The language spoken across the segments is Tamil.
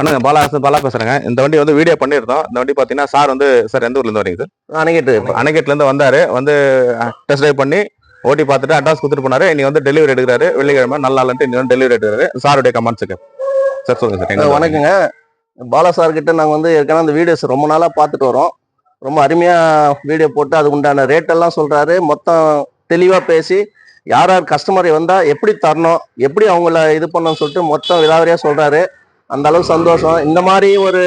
அண்ணா பாலா பாலா பேசுறேங்க. இந்த வண்டி வந்து வீடியோ பண்ணியிருந்தோம். இந்த வண்டி பாத்தீங்கன்னா சார் வந்து சார் எந்த ஊர்ல இருந்து வரீங்க சார் அணைக்கிட்டு. அணைக்கேட்ல இருந்து வந்தாரு. வந்து டெஸ்ட் ட்ரைவ் பண்ணி ஓட்டி பார்த்துட்டு அட்வான்ஸ் கொடுத்துட்டு போனாரு. நீ வந்து டெலிவரி எடுக்கிறாரு. வெள்ளிக்கிழமை நல்ல நாள்ட்டு இன்னும் வந்து டெலிவரி எடுக்கிறாரு. சாருடைய கமெண்ட்ஸுக்கு சார் சொல்லுங்க சார் வணக்கங்க. பாலா சார் கிட்ட நாங்கள் வந்து ஏற்கனவே அந்த வீடியோஸ் ரொம்ப நாளாக பார்த்துட்டு வரோம். ரொம்ப அருமையாக வீடியோ போட்டு அதுக்கு உண்டான ரேட் எல்லாம் சொல்கிறாரு மொத்தம் தெளிவாக பேசி யார் யார் கஸ்டமர் வந்தால் எப்படி தரணும் எப்படி அவங்கள இது பண்ணணும்னு சொல்லிட்டு மொத்தம் விலாவரியாக சொல்கிறாரு அந்த அளவுக்கு சந்தோஷம். இந்த மாதிரி ஒரு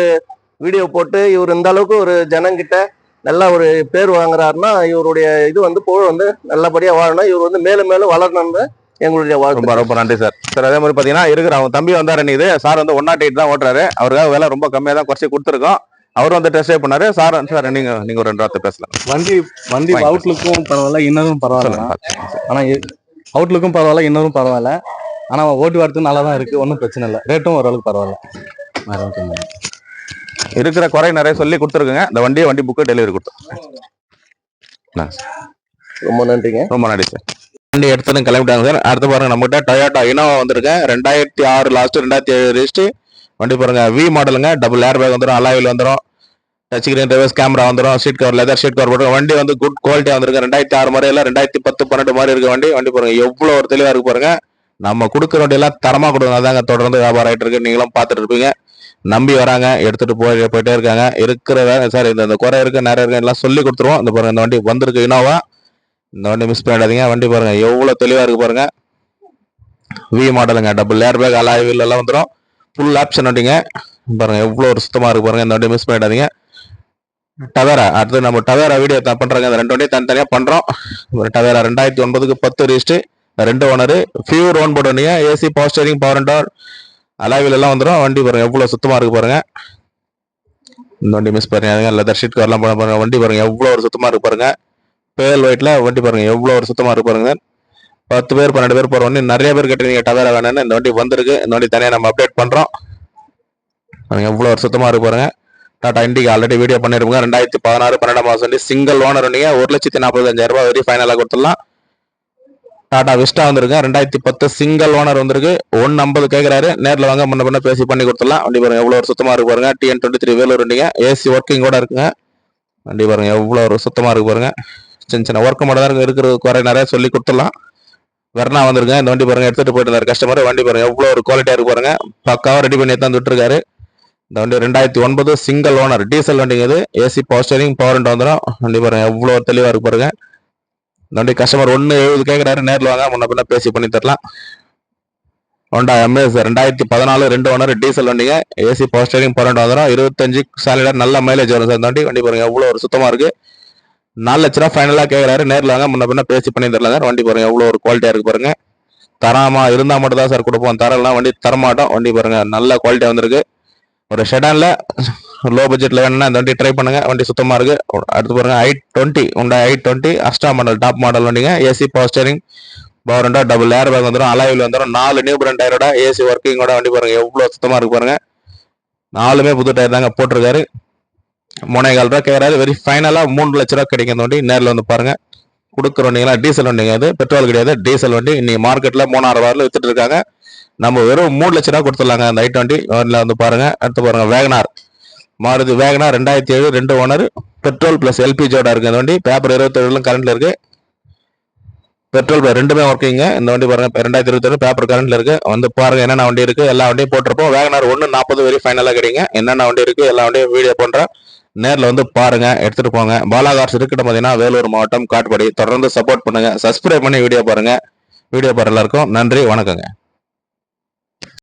வீடியோ போட்டு இவர் இந்த அளவுக்கு ஒரு ஜனங்கிட்ட நல்ல ஒரு பேர் வாங்குறாருன்னா இவருடைய இது வந்து புகழ் வந்து நல்லபடியாக வாழணும். இவர் வந்து மேலும் மேலும் வளரணும்னு எங்களுடைய வாழ்க்கை ரொம்ப ரொம்ப நன்றி சார். சார் அதே மாதிரி பாத்தீங்கன்னா இருக்கிற அவங்க தம்பி வந்தாரு இது சார் வந்து ஒன் நாட் எயிட் தான் ஓட்டுறாரு. அவருக்காக விலை ரொம்ப கம்மியா தான் குறைச்சி கொடுத்துருக்கோம். அவரும் வந்து டெஸ்ட் பண்ணாரு. சார் சார் நீங்க நீங்க ஒரு ரெண்டு வார்த்தை பேசலாம். வண்டி வண்டி. அவுட்லுக்கும் பரவாயில்ல இன்னரும் பரவாயில்ல. ஆனா அவுட்லுக்கும் பரவாயில்ல இன்னரும் பரவாயில்ல. ஆனா ஓட்டி வரதுக்கு நல்லா தான் இருக்கு. ஒன்றும் பிரச்சனை இல்லை. ரேட்டும் ஓரளவுக்கு பரவாயில்ல. வேற ஒன்றும் இல்லை. இருக்கிற குறை நிறைய சொல்லி கொடுத்துருக்குங்க. இந்த வண்டியை வண்டி புக்கு டெலிவரி கொடுத்தோம். ரொம்ப நன்றிங்க. ரொம்ப நன்றி சார் வண்டி எடுத்துன்னு கிளம்பிட்டாங்க சார் அடுத்து பாருங்க நம்மகிட்ட டொயோட்டா இனோவா வந்திருக்கேன் ரெண்டாயிரத்தி ஆறு லாஸ்ட் ரெண்டாயிரத்தி ஏழு ரெஜிஸ்ட் வண்டி பாருங்க வி மாடலுங்க டபுள் ஏர் பேக் வந்துடும் அலாவில் வந்துடும் டச் ஸ்கிரீன் ரிவர்ஸ் கேமரா வந்துடும் seat cover leather seat cover போட்டு வண்டி வந்து குட் குவாலிட்டியா வந்திருக்கு. ரெண்டாயிரத்தி ஆறு மாதிரி இல்லை ரெண்டாயிரத்தி பத்து பன்னெண்டு மாதிரி இருக்க வண்டி. வண்டி பாருங்க எவ்வளோ ஒரு தெளிவா இருக்கு பாருங்க. நம்ம கொடுக்குற வண்டியெல்லாம் எல்லாம் தரமா அதாங்க தொடர்ந்து வியாபாரம் ஆயிட்டு இருக்கு. நீங்களும் பார்த்துட்டு இருப்பீங்க. நம்பி வராங்க. எடுத்துட்டு போய் போயிட்டே இருக்காங்க. இருக்கிற சார் இந்த இந்த குறை இருக்கு நிறைய இருக்கு எல்லாம் சொல்லி கொடுத்துருவோம். இந்த பாருங்க இந்த வண்டி வந்திருக்கு இனோவா. இந்த வண்டி மிஸ் பண்ணிடாதீங்க. வண்டி பாருங்க எவ்வளவு தெளிவா இருக்கு பாருங்க. வி மாடலுங்க double air bag alloy wheel எல்லாம் வந்துடும் ஃபுல் ஆப்ஷன் வண்டிங்க. பாருங்க எவ்வளவு ஒரு சுத்தமா இருக்கு பாருங்க. இந்த வண்டி மிஸ் பண்ணிடாதீங்க. டவேரா அடுத்து நம்ம டவேரா வீடியோ பண்ணுறாங்க பண்றாங்க. இந்த ரெண்டு வண்டியும் தனித்தனியா பண்றோம். ஒரு டவேரா ரெண்டாயிரத்தி ஒன்பதுக்கு பத்து ரிஜிஸ்ட் ரெண்டு ஓனரு ஃபியூர் ஓன் board AC power steering power and alloy wheel எல்லாம் வந்துடும் வண்டி பாருங்கள் எவ்வளோ சுத்தமாக இருக்கு பாருங்கள் இந்த வண்டி மிஸ் பண்ணிடாதீங்க லெதர் ஷீட் கார்லாம் போன பாருங்கள் வண்டி பாருங்கள் எவ்வளோ ஒரு சுத்தமாக இருக்கு பாருங்கள் பேல் ஒயிட்டில் வண்டி பாருங்கள் எவ்வளோ ஒரு சுத்தமாக இருக்கு பாருங்கள் பத்து பேர் பன்னெண்டு பேர் போகிற வண்டி. நிறைய பேர் கேட்டு நீங்கள் டவேரா வேணும்னு இந்த வண்டி வந்திருக்கு. இந்த வண்டி தனியாக நம்ம அப்டேட் பண்ணுறோம் பாருங்க எவ்வளோ ஒரு சுத்தமாக இருக்கு பாருங்கள் டாடா இண்டிகா ஆல்ரெடி வீடியோ பண்ணிருப்பாங்க ரெண்டாயிரத்தி பதினாறு பன்னெண்டாம் மாதம் வண்டி. சிங்கிள் ஓனர் நீங்கள் ஒரு லட்சத்தி நாற்பத்தஞ்சாயிரம் ரூபாய் வரையும் ஃபைனலாக கொடுத்துடலாம். டாடா விஸ்டா வந்திருக்கு. ரெண்டாயிரத்தி பத்து சிங்கிள் ஓனர் வந்திருக்கு. ஒன் ஐம்பது கேட்குறாரு நேரில் வாங்க முன்ன பண்ண பேசி பண்ணி கொடுத்துடலாம். வண்டி பாருங்க எவ்வளோ ஒரு சுத்தமாக இருக்கு பாருங்க. டிஎன் டுவெண்ட்டி த்ரீ வேலூர் வண்டிங்க ஏசி ஒர்க்கிங் கூட இருக்குங்க. வண்டி பாருங்க எவ்வளோ ஒரு சுத்தமாக இருக்கு பாருங்க. சின்ன சின்ன ஒர்க் மட்டும் தான் இருக்கு. இருக்கிற குறை நிறைய சொல்லி கொடுத்துடலாம். வெர்னா வந்திருங்க இந்த வண்டி பாருங்க எடுத்துகிட்டு போயிட்டு இருந்தார் கஸ்டமர் வண்டி பாருங்க எவ்வளோ ஒரு குவாலிட்டியாக இருக்கு பாருங்க. பக்காவாக ரெடி பண்ணி தான் விட்டுருக்காரு இந்த வண்டி ரெண்டாயிரத்தி ஒன்பது சிங்கிள் ஓனர் டீசல் வண்டிங்க இது. ஏசி பவர் ஸ்டேரிங் பவர் வந்துடும் வண்டி பாருங்க எவ்வளோ தெளிவாக இருக்கு பாருங்க. இந்த கஸ்டமர் ஒன்று எழுபது கேட்கறாரு நேரில் வாங்க முன்ன பின்ன பேசி பண்ணி தரலாம். ஹோண்டா எம்எஸ் ரெண்டாயிரத்தி பதினாலு ரெண்டு ஓனர் டீசல் வண்டிங்க. ஏசி பவர் ஸ்டேரிங் பன்னெண்டு வந்துடும் இருபத்தஞ்சு சாலிடா நல்ல மைலேஜ் வரும் சார் இந்த வண்டி வண்டி பாருங்க எவ்வளவு ஒரு சுத்தமாக இருக்குது நாலு லட்ச ரூபா ஃபைனலாக கேட்குறாரு நேரில் வாங்க முன்ன பின்ன பேசி பண்ணி தரலாம் சார். வண்டி பாருங்கள் எவ்வளவு ஒரு குவாலிட்டியாக இருக்கு பாருங்கள் தராமா இருந்தால் மட்டும் தான் சார் கொடுப்போம். தரலாம் வண்டி தரமாட்டோம். வண்டி பாருங்கள் நல்ல குவாலிட்டியாக வந்திருக்கு. ஒரு ஷெடான்ல லோ பட்ஜெட்ல வேணும்னா இந்த வண்டி ட்ரை பண்ணுங்க. வண்டி சுத்தமா இருக்கு. அடுத்து பாருங்க ஐ டுவெண்ட்டி உண்டா I twenty Asta model top model வண்டிங்க. ஏசி பவர் ஸ்டேரிங் பவர் ரெண்டா டபுள் ஏர் பேக் வந்துடும் அலாயில் வந்துடும் நாலு நியூ பிராண்ட் டயரோட ஏசி ஒர்க்கிங்கோட வண்டி பாருங்க. எவ்வளவு சுத்தமா இருக்கு பாருங்க. நாலுமே புது டயர் தாங்க போட்டிருக்காரு. முனைகால் ரூபா கேட்கறாரு வெரி ஃபைனலா மூணு லட்ச ரூபா கிடைக்கும் வண்டி. நேரில் வந்து பாருங்க. கொடுக்குற வண்டிங்களா? டீசல் வண்டிங்க அது பெட்ரோல் கிடையாது. டீசல் வண்டி. இன்னைக்கு மார்க்கெட்ல மூணாயிரம் ரூபாயில வித்துட்டு இருக்காங்க. நம்ம வெறும் மூணு லட்ச ரூபா கொடுத்துடலாங்க. அந்த ஐ டுவெண்ட்டி வந்து பாருங்க. அடுத்து பாருங்க வேகனார். மாறுது வேகனார் ரெண்டாயிரத்தி ஏழு ரெண்டு ஓனர் பெட்ரோல் பிளஸ் எல்பிஜியோட இருக்கு. இந்த வண்டி பேப்பர் இருபத்தேழுலும் கரண்ட்ல இருக்கு. பெட்ரோல் ரெண்டுமே ஒர்க்கிங்க இந்த வண்டி பாருங்க ரெண்டாயிரத்தி இருபத்தேழு பேப்பர் கரண்ட்ல இருக்கு. வந்து பாருங்க என்னென்ன வண்டி இருக்கு. எல்லா வண்டியும் போட்டிருப்போம். வேகனார் ஒன்று நாற்பது வரை ஃபைனலாக கிடைங்க என்னென்ன வண்டி இருக்கு எல்லா வண்டியும் வீடியோ பண்றேன் நேரில் வந்து பாருங்க. எடுத்துட்டு போங்க. பாலாகார்ஸ் இருக்கிட்ட பார்த்தீங்கன்னா வேலூர் மாவட்டம் காட்பாடி. தொடர்ந்து சப்போர்ட் பண்ணுங்க. சப்ஸ்கிரைப் பண்ணி வீடியோ பாருங்க. வீடியோ பாரு எல்லாருக்கும் நன்றி வணக்கங்க.